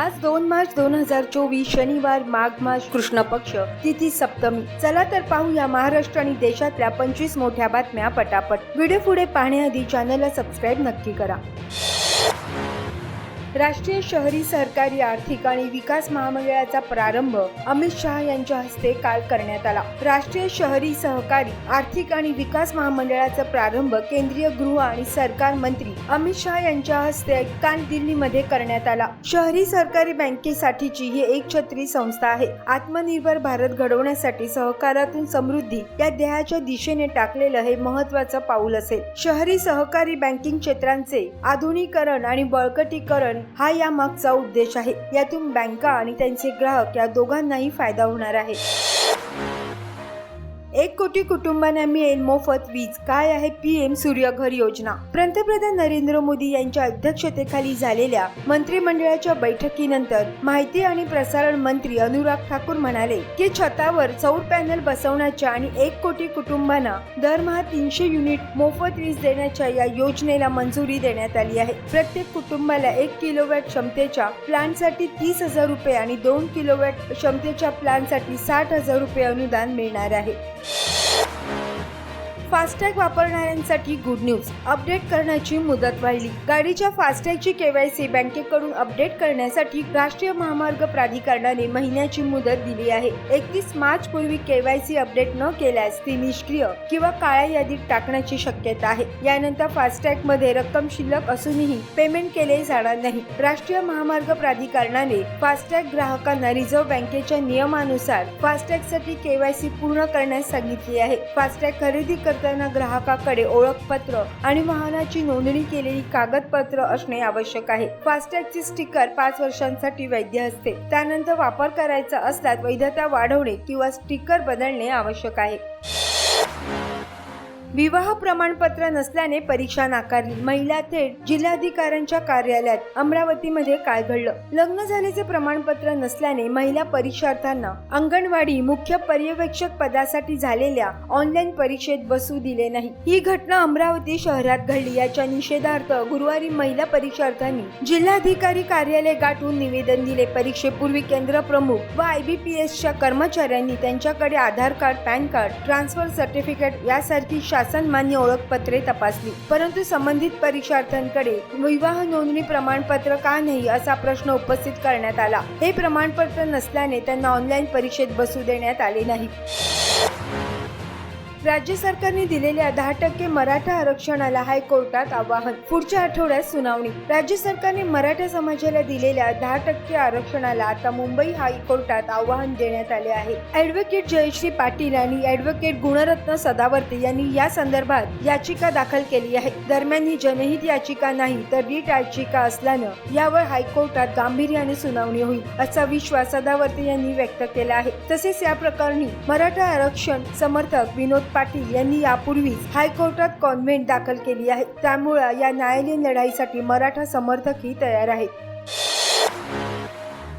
आज दोन मार्च दोन हजार चोवीस शनिवार माघ मास कृष्ण पक्ष तिथी सप्तमी. चला तर पाहूया महाराष्ट्र आणि देशातल्या पंचवीस मोठ्या बातम्या पटापट. व्हिडिओ पुढे पाहण्याआधी चॅनलला सबस्क्राईब नक्की करा. राष्ट्रीय शहरी सर सरकारी आर्थिक आणि विकास महामंडळाचा प्रारंभ अमित शहा यांच्या हस्ते काल करण्यात आला. राष्ट्रीय शहरी सहकारी आर्थिक आणि विकास महामंडळाचा प्रारंभ केंद्रीय गृह आणि सरकार मंत्री अमित शहा यांच्या हस्ते काल दिल्लीमध्ये करण्यात आला. शहरी सहकारी बँकेसाठीची ही एक छत्री संस्था आहे. आत्मनिर्भर भारत घडवण्यासाठी सहकारातून समृद्धी या ध्येयाच्या दिशेने टाकलेलं हे महत्वाचं पाऊल असेल. शहरी सहकारी बँकिंग क्षेत्रांचे आधुनिकीकरण आणि बळकटीकरण हा या मागचा उद्देश आहे. यातून बँका आणि त्यांचे ग्राहक या दोघांनाही फायदा होणार आहे. एक कोटी कुटुंबांना मिळेल मोफत वीज. काय आहे पी एम सूर्यघर योजना? पंतप्रधान नरेंद्र मोदी यांच्या अध्यक्षतेखाली झालेल्या मंत्रिमंडळाच्या बैठकीनंतर माहिती आणि प्रसारण मंत्री अनुराग ठाकूर म्हणाले की छतावर सौर पॅनल बसवण्याच्या आणि एक कोटी कुटुंबांना दरमहा तीनशे युनिट मोफत वीज देण्याच्या या योजनेला मंजुरी देण्यात आली आहे. प्रत्येक कुटुंबाला एक किलोवॅट क्षमतेच्या प्लांटसाठी तीस हजार रुपये आणि दोन किलोवॅट क्षमतेच्या प्लांटसाठी साठ हजार रुपये अनुदान मिळणार आहे. you फास्टॅग वापरणाऱ्यांसाठी गुड न्यूज अपडेट करण्याची मुदत वाढली. गाडीच्या फास्टॅगची केवायसी बँकेकडून अपडेट करण्यासाठी राष्ट्रीय महामार्ग प्राधिकरणाने महिन्याची मुदत दिली आहे. एकतीस मार्च पूर्वी केवायसी अपडेट न केल्यास ती निष्क्रिय किंवा काळ्या यादीत टाकण्याची शक्यता आहे. यानंतर फास्टॅगमध्ये रक्कम शिल्लक असूनही पेमेंट केले जाणार नाही. राष्ट्रीय महामार्ग प्राधिकरणाने फास्टॅग ग्राहकांना रिझर्व्ह बँकेच्या नियमानुसार फास्टॅगसाठी केवायसी पूर्ण करण्यास सांगितली आहे. फास्टॅग खरेदी कर करताना ग्राहकाकडे ओळखपत्र आणि वाहनाची नोंदणी केलेली कागदपत्र असणे आवश्यक आहे. फास्टॅगचे स्टिकर पाच वर्षांसाठी वैध असते. त्यानंतर वापर करायचा असल्यास वैधता वाढवणे किंवा स्टिकर बदलणे आवश्यक आहे. विवाह प्रमाणपत्र नसल्याने परीक्षा नाकारली. महिला थेट जिल्हाधिकाऱ्यांच्या कार्यालयात अमरावतीमध्ये काय घडलं. लग्न झाल्याचे प्रमाणपत्र नसल्याने महिला परीक्षार्थ्यांना अंगणवाडी मुख्य पर्यवेक्षक पदासाठी झालेल्या ऑनलाईन परीक्षेत बसू दिले नाही. ही घटना अमरावती शहरात घडली. याच्या निषेधार्थ गुरुवारी महिला परीक्षार्थ्यांनी जिल्हाधिकारी कार्यालय गाठून निवेदन दिले. परीक्षेपूर्वी केंद्र प्रमुख व आयबीपीएसच्या कर्मचाऱ्यांनी त्यांच्याकडे Aadhaar card PAN card transfer certificate यासारखी शासन मान्य ओळखपत्रे तपासली. परंतु संबंधित परीक्षार्थ्यांकडे विवाह नोंदणी प्रमाणपत्र का नाही असा प्रश्न उपस्थित करण्यात आला. हे प्रमाणपत्र नसल्याने त्यांना ऑनलाईन परीक्षेत बसू देण्यात आले नाही. राज्य सरकारने दिलेल्या दहा टक्के मराठा आरक्षणाला हायकोर्टात आवाहन. पुढच्या आठवड्यात सुनावणी. राज्य सरकारने मराठा समाजाला दिलेल्या दहा टक्के आरक्षणाला आता मुंबई हायकोर्टात आवाहन देण्यात आले आहे. ऍडव्होकेट जयश्री पाटील आणि ऍडव्होकेट गुणरत्न सदावर्ते यांनी या संदर्भात याचिका दाखल केली आहे. दरम्यान ही जनहित याचिका नाही तर रीट याचिका असल्यानं यावर हायकोर्टात गांभीर्याने सुनावणी होईल असा विश्वास सदावर्ते यांनी व्यक्त केला आहे. तसेच या प्रकरणी मराठा आरक्षण समर्थक विनोद पाटील यांनी यापूर्वीच हायकोर्टात कॉन्व्हेंट दाखल केली आहे. त्यामुळे या न्यायालयीन लढाईसाठी मराठा समर्थकही तयार आहेत.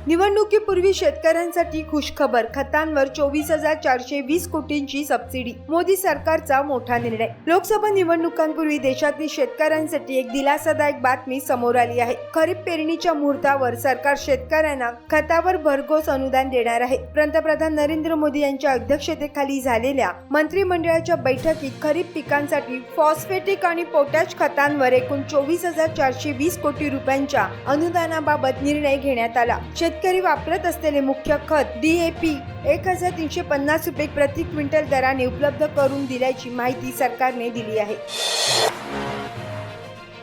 निवडणुकीपूर्वी शेतकऱ्यांसाठी खुशखबर खतांवर चोवीस हजार चारशे वीस कोटींची सबसिडी मोदी सरकारचा मोठा निर्णय. लोकसभा निवडणुकांपूर्वी देशातील शेतकऱ्यांसाठी एक दिलासादायक बातमी समोर आली आहे. खरीप पेरणीच्या मुहूर्तावर सरकार शेतकऱ्यांना खतावर भरघोस अनुदान देणार आहे. पंतप्रधान नरेंद्र मोदी यांच्या अध्यक्षतेखाली झालेल्या मंत्रिमंडळाच्या बैठकीत खरीप पिकांसाठी फॉस्फेटिक आणि पोटॅश खतांवर एकूण चोवीस हजार चारशे वीस कोटी रुपयांच्या अनुदानाबाबत निर्णय घेण्यात आला. शेतकरी वापरत असलेले मुख्य खत डीएपी एक हजार तीनशे पन्नास रुपये प्रति क्विंटल दराने उपलब्ध करून दिल्याची माहिती सरकारने दिली आहे.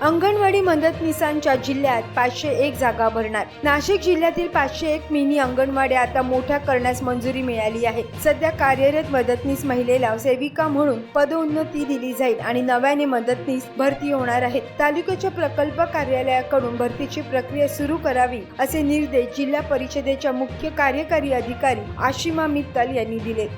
अंगणवाडी मदतनीसांच्या जिल्ह्यात पाचशे एक जागा भरणार. नाशिक जिल्ह्यातील पाचशे एक मिनी अंगणवाड्या आता मोठ्या करण्यास मंजुरी मिळाली आहे. सध्या कार्यरत मदतनीस महिलेला सेविका म्हणून पदोन्नती दिली जाईल आणि नव्याने मदतनीस भरती होणार आहे. तालुक्याच्या प्रकल्प कार्यालयाकडून भरतीची प्रक्रिया सुरू करावी असे निर्देश जिल्हा परिषदेच्या मुख्य कार्यकारी अधिकारी आशिमा मित्तल यांनी दिले.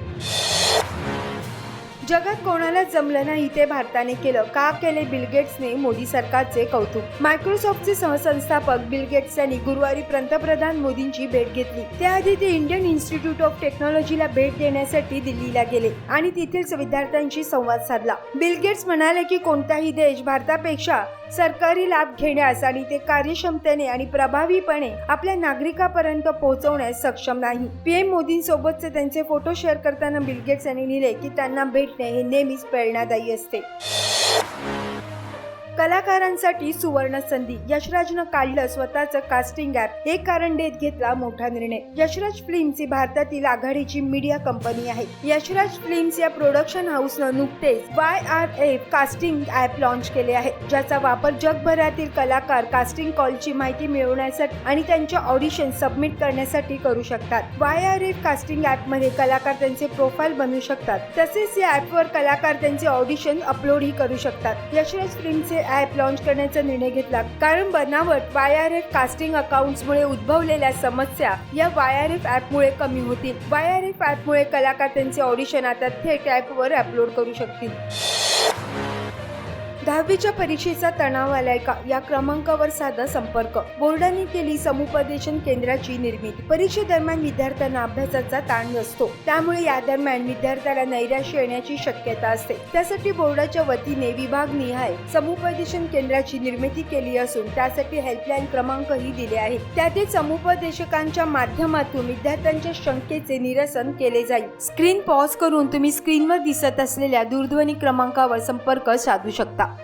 जगात कोणाला जमलं नाही ते भारताने केलं. का केले बिल गेट्सने मोदी सरकारचे कौतुक? मायक्रोसॉफ्टचे सहसंस्थापक बिल गेट्स यांनी गुरुवारी पंतप्रधान मोदींची भेट घेतली. त्याआधी ते इंडियन इन्स्टिट्यूट ऑफ टेक्नॉलॉजीला भेट देण्यासाठी दिल्लीला गेले आणि तेथील विद्यार्थ्यांशी संवाद साधला. बिल गेट्स म्हणाले की कोणताही देश भारतापेक्षा सरकारी लाभ घेण्यास आणि ते कार्यक्षमतेने आणि प्रभावीपणे आपल्या नागरिकापर्यंत पोहोचवण्यास सक्षम नाही. पीएम मोदींसोबतचे त्यांचे फोटो शेअर करताना बिल गेट्स यांनी लिहिले की त्यांना भेटणे हे नेहमीच प्रेरणादायी असते. कलाकारांसाठी सुवर्ण संधी. यशराजनं काढलं स्वतःचं कास्टिंग ऍप हे कारण देत घेतला मोठा निर्णय. यशराज फिल्म्स ही भारतातील आघाडीची मीडिया कंपनी आहे. यशराज फिल्म्स या प्रोडक्शन हाऊसनं नुकतेच Y R F casting app launch केले आहे. ज्याचा वापर जगभरातील कलाकार कास्टिंग कॉलची माहिती मिळवण्यासाठी आणि त्यांचे ऑडिशन सबमिट करण्यासाठी करू शकतात. वाय आर एफ कास्टिंग ऍपमध्ये कलाकार त्यांचे प्रोफाईल बनवू शकतात. तसेच या ऍपवर कलाकार त्यांचे ऑडिशन अपलोडही करू शकतात. यशराज फिल्मचे ॲप लॉन्च करण्याचा निर्णय घेतला. कारण बनावट वाय आर एफ कास्टिंग अकाउंट्समुळे उद्भवलेल्या समस्या या वाय आर एफ ॲपमुळे कमी होतील. वाय आर एफ ॲपमुळे कलाकार त्यांचे ऑडिशन आता थेट ॲपवर अपलोड करू शकतील. दहावीच्या परीक्षेचा तणाव आलाय का? या क्रमांकावर साधा संपर्क. बोर्डाने केली समुपदेशन केंद्राची निर्मिती. परीक्षेदरम्यान विद्यार्थ्यांना अभ्यासाचा ताण नसतो. त्यामुळे या दरम्यान विद्यार्थ्याला नैराश्य येण्याची शक्यता असते. त्यासाठी बोर्डाच्या वतीने विभागनिहाय समुपदेशन केंद्राची निर्मिती केली असून त्यासाठी हेल्पलाईन क्रमांकही दिले आहेत. त्यातील समुपदेशकांच्या माध्यमातून विद्यार्थ्यांच्या शंकेचे निरसन केले जाईल. स्क्रीन पॉज करून तुम्ही स्क्रीनवर दिसत असलेल्या दूरध्वनी क्रमांकावर संपर्क साधू शकता.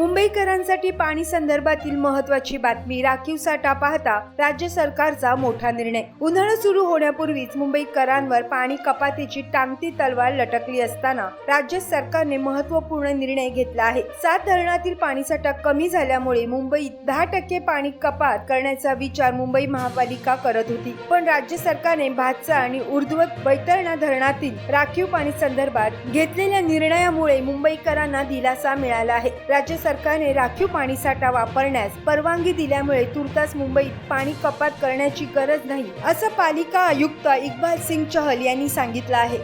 मुंबईकरांसाठी पाणी संदर्भातील महत्वाची बातमी राखीव साठा पाहता राज्य सरकारचा मोठा निर्णय. उन्हाळा सुरू होण्यापूर्वीच मुंबईकरांवर पाणी कपातीची टांगती तलवार लटकली असताना राज्य सरकारने महत्त्वपूर्ण निर्णय घेतला आहे. सात धरणातील पाणीसाठा कमी झाल्यामुळे मुंबईत दहा टक्के पाणी कपात करण्याचा विचार मुंबई महापालिका करत होती. पण राज्य सरकारने भातसा आणि उर्ध्वत बैतरणा धरणातील राखीव पाणी संदर्भात घेतलेल्या निर्णयामुळे मुंबईकरांना दिलासा मिळाला आहे. राज्य सरकारने राखीव पाणीसाठा वापरण्यास परवानगी दिल्यामुळे तुर्तास मुंबईत पाणी कपात करण्याची गरज नाही असं पालिका आयुक्त इक्बाल सिंग चहल यांनी सांगितलं आहे.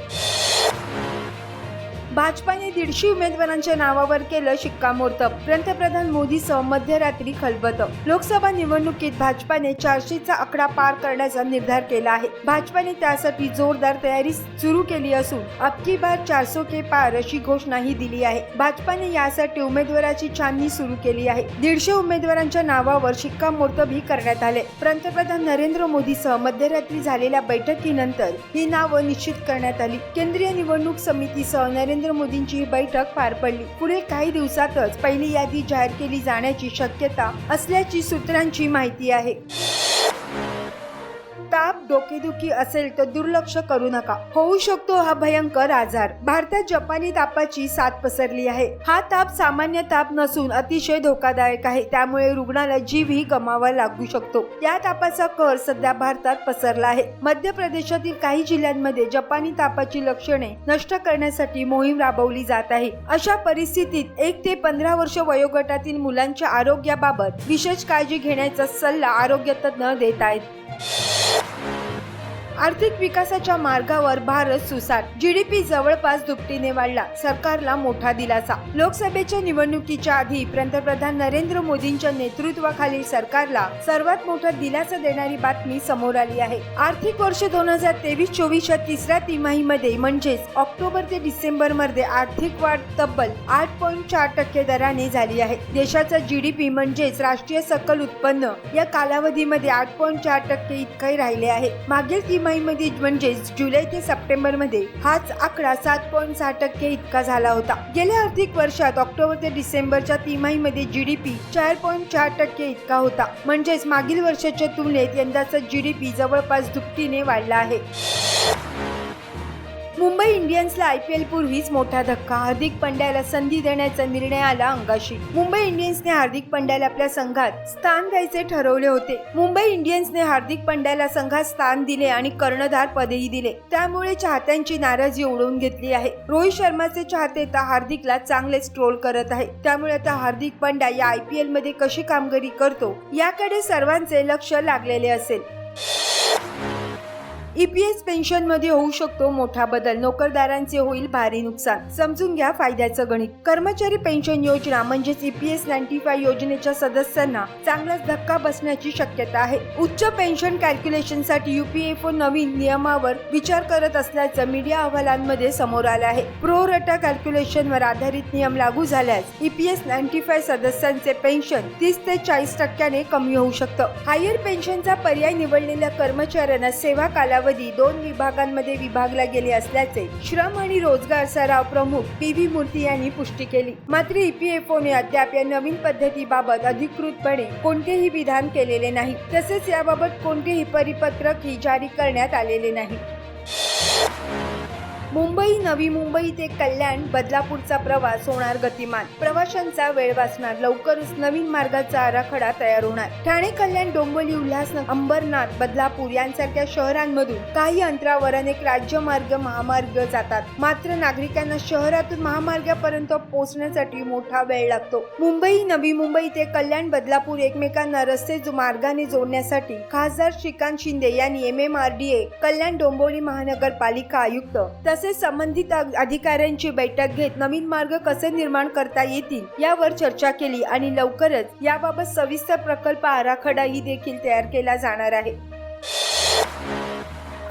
भाजपाने दीडशे उमेदवारांच्या नावावर केलं शिक्कामोर्तब. पंतप्रधान मोदीसह मध्यरात्री खलबत. लोकसभा निवडणुकीत भाजपाने चारशेचा आकडा पार करण्याचा निर्धार केला आहे. भाजपाने त्यासाठी जोरदार तयारी सुरू केली असून अबकी बार चारसो के पार अशी घोषणाही दिली आहे. भाजपाने यासाठी उमेदवाराची छाननी सुरू केली आहे. दीडशे उमेदवारांच्या नावावर शिक्कामोर्तबही करण्यात आले. पंतप्रधान नरेंद्र मोदीसह मध्यरात्री झालेल्या बैठकीनंतर ही नावं निश्चित करण्यात आली. केंद्रीय निवडणूक समितीसह नरेंद्र मोदींची ही बैठक पार पडली. पुढे काही दिवसातच पहिली यादी जाहीर केली जाण्याची शक्यता असल्याची सूत्रांची माहिती आहे. ताप डोकेदुखी असेल तर दुर्लक्ष करू नका. होऊ शकतो हा भयंकर आजार. भारतात जपानी तापाची साथ पसरली आहे. हा ताप सामान्य ताप नसून अतिशय धोकादायक आहे. त्यामुळे रुग्णाला जीवही गमावा लागू शकतो. या तापाचा कर सध्या भारतात पसरला आहे. मध्य प्रदेशातील काही जिल्ह्यांमध्ये जपानी तापाची लक्षणे नष्ट करण्यासाठी मोहीम राबवली जात आहे. अशा परिस्थितीत एक ते पंधरा वर्ष वयोगटातील मुलांच्या आरोग्याबाबत विशेष काळजी घेण्याचा सल्ला आरोग्य तज्ज्ञ देत आहेत. Yeah. आर्थिक विकासाच्या मार्गावर भारत सुसाट. जीडीपी जवळपास दुपटीने वाढला. सरकारला मोठा दिलासा. लोकसभेच्या निवडणुकीच्या आधी पंतप्रधान नरेंद्र मोदींच्या नेतृत्वाखालील सरकारला सर्वात मोठा दिलासा देणारी बातमी समोर आली आहे. आर्थिक वर्ष दोन हजार तेवीस चोवीसच्या तिसऱ्या तिमाहीमध्ये म्हणजेच ऑक्टोबर ते डिसेंबरमध्ये आर्थिक वाढ तब्बल आठ पॉईंट चार टक्के दराने झाली आहे. देशाचा जीडीपी म्हणजेच राष्ट्रीय सकल उत्पन्न या कालावधीमध्ये आठ पॉईंट चार टक्के इतकंही राहिले आहे. मागील तिमाहीमध्ये म्हणजेच जुलै ते सप्टेंबरमध्ये हाच आकडा सात पॉईंट सहा टक्के इतका झाला होता. गेल्या आर्थिक वर्षात ऑक्टोबर ते डिसेंबरच्या तिमाहीमध्ये जीडीपी चार पॉईंट चार टक्के इतका होता. म्हणजेच मागील वर्षाच्या तुलनेत यंदाचा जीडीपी जवळपास दुपटीने वाढला आहे. मुंबई इंडियन्सला आय पी एल पूर्वीच मोठा धक्का. हार्दिक पंड्याला संधी देण्याचा निर्णय आला अंगाशी. मुंबई इंडियन्सने हार्दिक पंड्याला आपल्या संघात स्थान द्यायचे ठरवले होते. मुंबई इंडियन्सने हार्दिक पंड्याला संघात स्थान दिले आणि कर्णधार पदही दिले. त्यामुळे चाहत्यांची नाराजी ओढवून घेतली आहे. रोहित शर्माचे चाहते आता हार्दिकला चांगलेच ट्रोल करत आहे. त्यामुळे आता हार्दिक पंड्या या आय पी एलमध्ये कशी कामगिरी करतो याकडे सर्वांचे लक्ष लागलेले असेल. ई पी पेन्शनमध्ये होऊ शकतो मोठा बदल. नोकरदारांचे होईल भारी नुकसान. समजून घ्या फायद्याचं गणित. कर्मचारी पेन्शन योजना म्हणजेच ई पी नाईन्टी फाय योजनेच्या सदस्यांना चांगलाच धक्का बसण्याची शक्यता आहे. उच्च पेन्शन कॅल्क्युलेशनसाठी युपीएफओ नवीन नियमावर विचार करत असल्याचं मीडिया अहवालांमध्ये समोर आलं आहे. प्रो रटा कॅल्क्युलेशन वर आधारित नियम लागू झाल्यास ई पी नाईन्टी फाय सदस्यांचे पेन्शन तीस ते चाळीस टक्क्याने कमी होऊ शकतं. हायर पेन्शनचा पर्याय निवडलेल्या कर्मचाऱ्यांना सेवा कालावधी दोन विभागांमध्ये विभागला गेले असल्याचे श्रम आणि रोजगार सराव प्रमुख पी व्ही मूर्ती यांनी पुष्टी केली. मात्र ईपीएफओने अद्याप या नवीन पद्धतीबाबत अधिकृतपणे कोणतेही विधान केलेले नाही. तसेच याबाबत कोणतेही परिपत्रकही जारी करण्यात आलेले नाही. मुंबई नवी मुंबई ते कल्याण बदलापूरचा प्रवास होणार गतिमान. प्रवाशांचा वेळ वाचणार. लवकरच नवीन मार्गाचा आराखडा तयार होणार. ठाणे कल्याण डोंबिवली उल्हासनगर अंबरनाथ बदलापूर यांसारख्या शहरांमधून काही अंतरावर अनेक राज्यमार्ग महामार्ग जातात. मात्र नागरिकांना शहरातून महामार्गापर्यंत पोहोचण्यासाठी मोठा वेळ लागतो. मुंबई नवी मुंबई ते कल्याण बदलापूर एकमेकांना रस्ते जो- मार्गाने जोडण्यासाठी खासदार श्रीकांत शिंदे यांनी M M R D A Kalyan Dombivli महानगरपालिका आयुक्त तसेच संबंधित अधिकाऱ्यांची बैठक घेत नवीन मार्ग कसे निर्माण करता येतील यावर चर्चा केली आणि लवकरच याबाबत सविस्तर प्रकल्प आराखडाही देखील तयार केला जाणार आहे.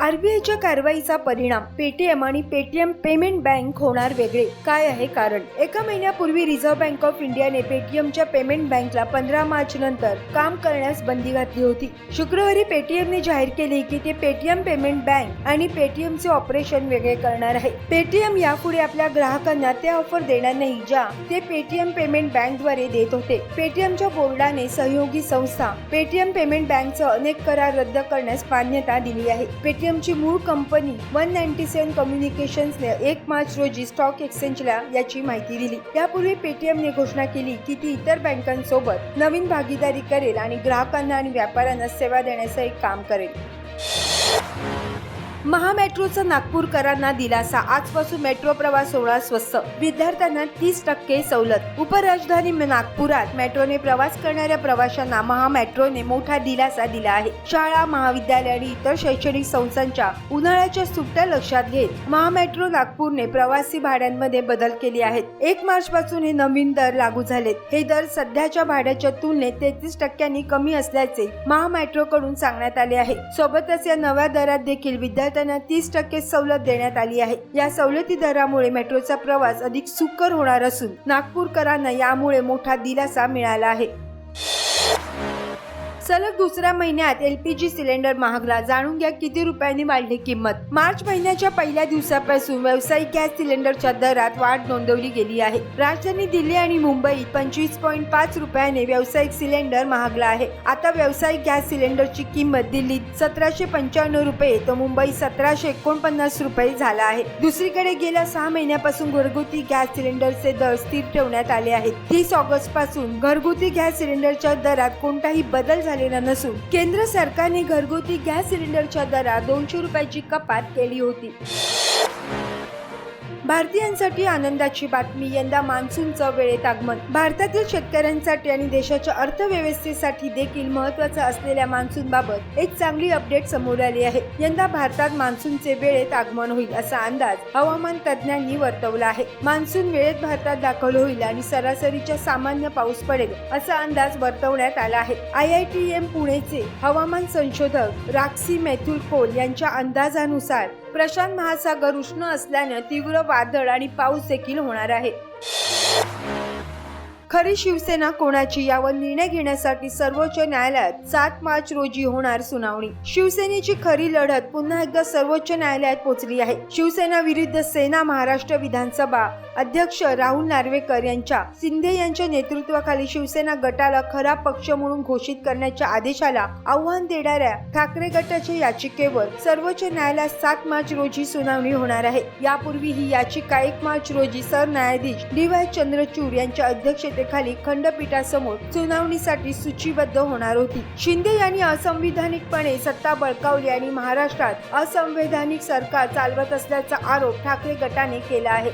आरबीआयच्या कारवाईचा परिणाम पेटीएम आणि पेटीएम पेमेंट बँक होणार वेगळे. काय आहे कारण? एका महिन्यापूर्वी रिझर्व्ह बँक ऑफ इंडियाने पेटीएमच्या पेमेंट बँकला पंधरा मार्च नंतर काम करण्यास बंदी घातली होती. शुक्रवारी पेटीएमने जाहीर केले की ते पेटीएम पेमेंट बँक आणि पेटीएमचे ऑपरेशन वेगळे करणार आहे. पेटीएम यापुढे आपल्या ग्राहकांना त्या ऑफर देणार नाही ज्या ते पेटीएम पेमेंट बँकद्वारे देत होते. पेटीएमच्या बोर्डाने सहयोगी संस्था पेटीएम पेमेंट बँकचं अनेक करार रद्द करण्यास मान्यता दिली आहे. पेटीएम पेटीएमची मूळ कंपनी वन नाईन्टी सेव्हन कम्युनिकेशन्सने एक मार्च रोजी स्टॉक एक्सचेंजला याची माहिती दिली. यापूर्वी पेटीएमने घोषणा केली की ती इतर बँकांसोबत नवीन भागीदारी करेल आणि ग्राहकांना आणि व्यापाऱ्यांना सेवा देण्याचं एक काम करेल. महामेट्रोचा नागपूरकरांना दिलासा. आजपासून मेट्रो प्रवास सोहळा स्वस्त. विद्यार्थ्यांना तीस टक्के सवलत. उपराजधानी नागपुरात मेट्रोने प्रवास करणाऱ्या प्रवाशांना महामेट्रोने मोठा दिलासा दिला आहे. शाळा महाविद्यालय आणि इतर शैक्षणिक संस्थांच्या उन्हाळ्याच्या सुट्ट्या लक्षात घेत महामेट्रो नागपूरने प्रवासी भाड्यांमध्ये बदल केले आहेत. एक मार्च पासून हे नवीन दर लागू झालेत. हे दर सध्याच्या भाड्याच्या तुलनेत तेहतीस टक्क्यांनी कमी असल्याचे महामेट्रो कडून सांगण्यात आले आहे. सोबतच या नव्या दरात देखील विद्यार्थी विद्यार्थ्यांना तीस टक्के सवलत देण्यात आली आहे. या सवलती दरामुळे मेट्रोचा प्रवास अधिक सुकर होणार असून नागपूरकरांना यामुळे मोठा दिलासा मिळाला आहे. सलग दुसऱ्या महिन्यात एलपीजी सिलेंडर महागला. जाणून घ्या किती रुपयांनी वाढली किंमत. मार्च महिन्याच्या पहिल्या दिवसापासून व्यावसायिक गॅस सिलेंडरच्या दरात वाढ नोंदवली गेली आहे. राजधानी दिल्ली आणि मुंबईत पंचवीस पॉईंट पाच रुपयाने व्यावसायिक सिलेंडर महागला आहे. आता व्यावसायिक गॅस सिलेंडरची किंमत दिल्लीत सतराशे पंच्याण्णव रुपये तर मुंबई सतराशे एकोणपन्नास रुपये झाला आहे. दुसरीकडे गेल्या सहा महिन्यापासून घरगुती गॅस सिलेंडरचे दर स्थिर ठेवण्यात आले आहेत. तीस ऑगस्टपासून घरगुती गॅस सिलेंडरच्या दरात कोणताही बदल झाला झालेला नसून केंद्र सरकारने घरगुती गॅस सिलेंडरच्या दरात दोनशे रुपयाची कपात केली होती. भारतीयांसाठी आनंदाची बातमी यंदा मान्सूनचं वेळेत आगमन. भारतातील शेतकऱ्यांसाठी आणि देशाच्या अर्थव्यवस्थेसाठी देखील महत्वाचं असलेल्या मान्सून बाबत एक चांगली अपडेट समोर आली आहे. यंदा भारतात मान्सूनचे वेळेत आगमन होईल असा अंदाज हवामान तज्ज्ञांनी वर्तवला आहे. मान्सून वेळेत भारतात दाखल होईल आणि सरासरीच्या सामान्य पाऊस पडेल असा अंदाज वर्तवण्यात आला आहे. आय आय टी एम पुणेचे हवामान संशोधक राक्सी मेथुल कोल यांच्या अंदाजानुसार प्रशांत महासागर उष्ण असल्यानं तीव्र वादळ आणि पाऊस देखील होणार आहे. खरी शिवसेना कोणाची यावर निर्णय घेण्यासाठी सर्वोच्च न्यायालयात सात मार्च रोजी होणार सुनावणी. शिवसेनेची खरी लढत पुन्हा एकदा सर्वोच्च न्यायालयात पोहोचली आहे. शिवसेना विरुद्ध सेना महाराष्ट्र विधानसभा अध्यक्ष राहुल नार्वेकर यांच्या शिंदे यांच्या नेतृत्वाखाली शिवसेना गटाला खरा पक्ष म्हणून घोषित करण्याच्या आदेशाला आव्हान देणाऱ्या ठाकरे गटाच्या याचिकेवर सर्वोच्च न्यायालयात सात मार्च रोजी सुनावणी होणार आहे. यापूर्वी ही याचिका एक मार्च रोजी सरन्यायाधीश डी वाय चंद्रचूड यांच्या अध्यक्षतेखाली खंडपीठासमोर सुनावणीसाठी सूचीबद्ध होणार होती. शिंदे यांनी असंविधानिकपणे सत्ता बळकावली आणि महाराष्ट्रात असंवैधानिक सरकार चालवत असल्याचा आरोप ठाकरे गटाने केला आहे.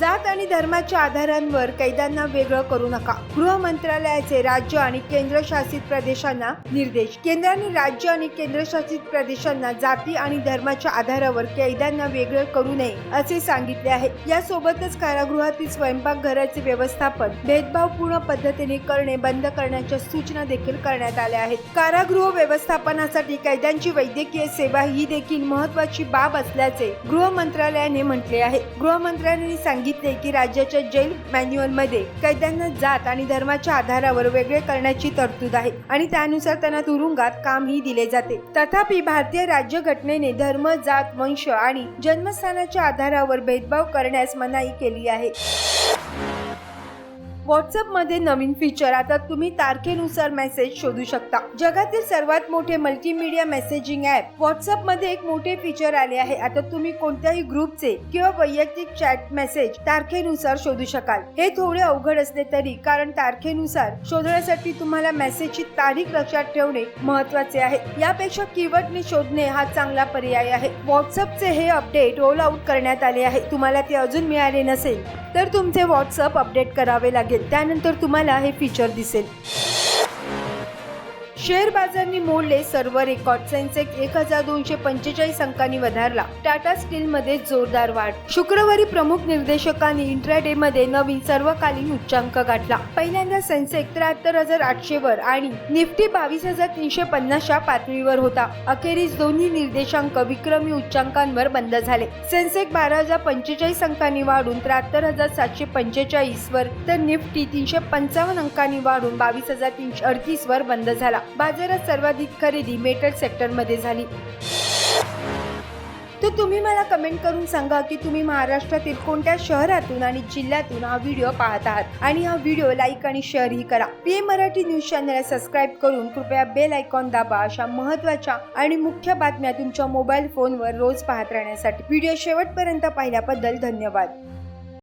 जात आणि धर्माच्या आधारांवर कैद्यांना वेगळं करू नका. गृह मंत्रालयाचे राज्य आणि केंद्रशासित प्रदेशांना निर्देश. केंद्राने राज्य आणि केंद्रशासित प्रदेशांना जाती आणि धर्माच्या आधारावर कैद्यांना वेगळं करू नये असे सांगितले आहे. यासोबतच कारागृहातील स्वयंपाकघराचे व्यवस्थापन भेदभावपूर्ण पद्धतीने करणे बंद करण्याच्या सूचना देखील करण्यात आल्या आहेत. कारागृह व्यवस्थापनासाठी कैद्यांची वैद्यकीय सेवा ही देखील महत्वाची बाब असल्याचे गृह मंत्रालयाने म्हटले आहे. गृह मंत्रालयाने सांगितले की राज्याच्या जेल मॅन्युअलमध्ये कैद्यांना जात आणि धर्माच्या आधारावर वेगळे करण्याची तरतूद आहे आणि त्यानुसार त्यांना तुरुंगात कामही दिले जाते. तथापि भारतीय राज्यघटनेने धर्म जात वंश आणि जन्मस्थानाच्या आधारावर भेदभाव करण्यास मनाई केली आहे. व्हॉट्सअपमध्ये नवीन फीचर आता तुम्ही तारखेनुसार मेसेज शोधू शकता. जगातील सर्वात मोठे मल्टीमीडिया मेसेजिंग ऍप व्हॉट्सअपमध्ये एक मोठे फीचर आले आहे. आता तुम्ही कोणत्याही ग्रुपचे किंवा वैयक्तिक चॅट मेसेज तारखेनुसार शोधू शकाल. हे थोडे अवघड असले तरी कारण तारखेनुसार शोधण्यासाठी तुम्हाला मेसेजची तारीख लक्षात ठेवणे महत्त्वाचे आहे. यापेक्षा कीवर्डने शोधणे हा चांगला पर्याय आहे. व्हॉट्सअपचे हे अपडेट रोल आउट करण्यात आले आहे. तुम्हाला ते अजून मिळाले नसेल. तर तुमचे व्हॉट्सअप अपडेट करावे लागेल. त्यानंतर तुम्हाला हे फीचर दिसेल. शेअर बाजारनी मोडले सर्व रेकॉर्ड सेन्सेक्स एक हजार दोनशे पंचेचाळीस अंकांनी वधारला. टाटा स्टील मध्ये जोरदार वाढ. शुक्रवारी प्रमुख निर्देशकांनी इंट्राडे मध्ये नवीन सर्वकालीन उच्चांक गाठला. पहिल्यांदा सेन्सेक्स त्र्याहत्तर हजार आठशे वर आणि निफ्टी बावीस हजार तीनशे पन्नासच्या पातळीवर होता. अखेरीस दोन्ही निर्देशांक विक्रमी उच्चांकांवर बंद झाले. सेन्सेक्स बारा हजार पंचेचाळीस अंकांनी वाढून त्र्याहत्तर हजार सातशे पंचेचाळीस वर तर निफ्टी तीनशे पंचावन्न अंकांनी वाढून बावीस हजार तीनशे अडतीस वर बंद झाला. बाजारात सर्वाधिक खरेदी मेटल सेक्टरमध्ये झाली. तर तुम्ही मला कमेंट करून सांगा की तुम्ही महाराष्ट्रातील कोणत्या शहरातून आणि जिल्ह्यातून हा व्हिडिओ पाहत आहात? आणि हा व्हिडिओ लाईक आणि शेअरही करा. पी मराठी न्यूज चॅनलला सबस्क्राईब करून कृपया बेल आयकॉन दाबा अशा महत्त्वाच्या आणि मुख्य बातम्या तुमच्या मोबाईल फोनवर रोज पाहत राहण्यासाठी. व्हिडिओ शेवटपर्यंत पाहिल्याबद्दल धन्यवाद.